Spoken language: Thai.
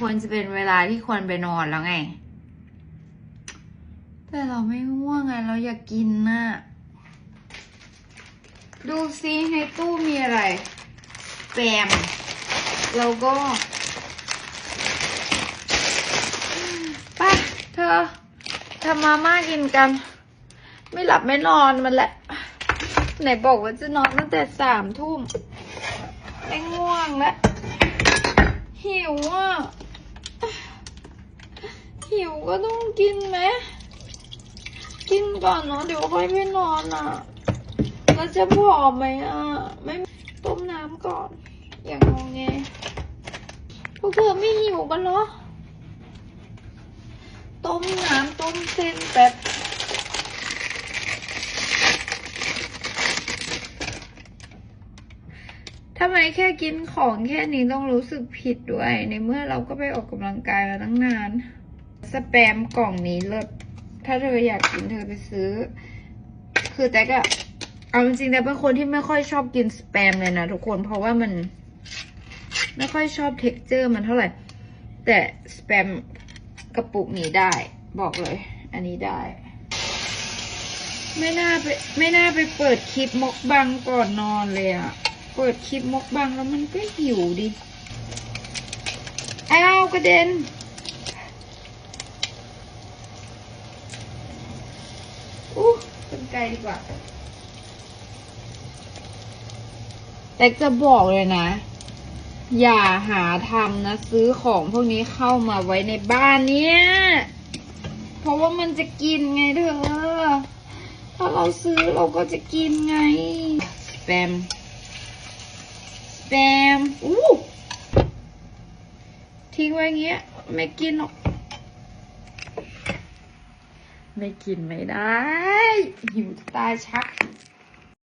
ควรจะเป็นเวลาที่ควรไปนอนแล้วไง แต่เราไม่ง่วงไงเราอยากกินน่ะ ดูซิในตู้มีอะไรแปมแล้วก็ไปเธอทำมาม่ากินกัน ไม่หลับไม่นอนมันแหละ ไหนบอกว่าจะนอนตั้งแต่สามทุ่มไม่ง่วงแล้วหิวอะ หิวก็ต้องกินไหมกินก่อนเนาะเดี๋ยวค่อยไปนอนอะแล้วจะผอมไหมอะ ไม่ต้มน้ำก่อน อย่างงงไงพวกเธอไม่หิวกันเหรอ ต้มน้ำต้มเส้นแบบทำไมแค่กินของแค่นี้ต้องรู้สึกผิดด้วย ในเมื่อเราก็ไปออกกำลังกายมาตั้งนาน สแปมกล่องนี้เลิศถ้าเธออยากกินเธอไปซื้อ คือแต่ก็เอาจริงๆแต่เป็นคนที่ไม่ค่อยชอบกินสแปมเลยนะทุกคนเพราะว่ามัน ไม่ค่อยชอบเท็กเจอร์มันเท่าไหร่ แต่สแปมกระปุกนี้ได้ บอกเลย อันนี้ได้ ไม่น่าไปไม่น่าไปเปิดคลิปมกบังก่อนนอนเลยอะเปิดคลิปมกบังแล้วมันก็หิวดิอ้าวกระเด็น อู้เป็นไกลดีกว่าแต่จะบอกเลยนะ อย่าหาทำนะ ซื้อของพวกนี้เข้ามาไว้ในบ้านเนี้ยเพราะว่ามันจะกินไงเธอ ถ้าเราซื้อเราก็จะกินไง สแปม สแปม อู้ ทิ้งไว้เงี้ย ไม่กินหรอก ไม่กินไม่ได้ หิวตายชัก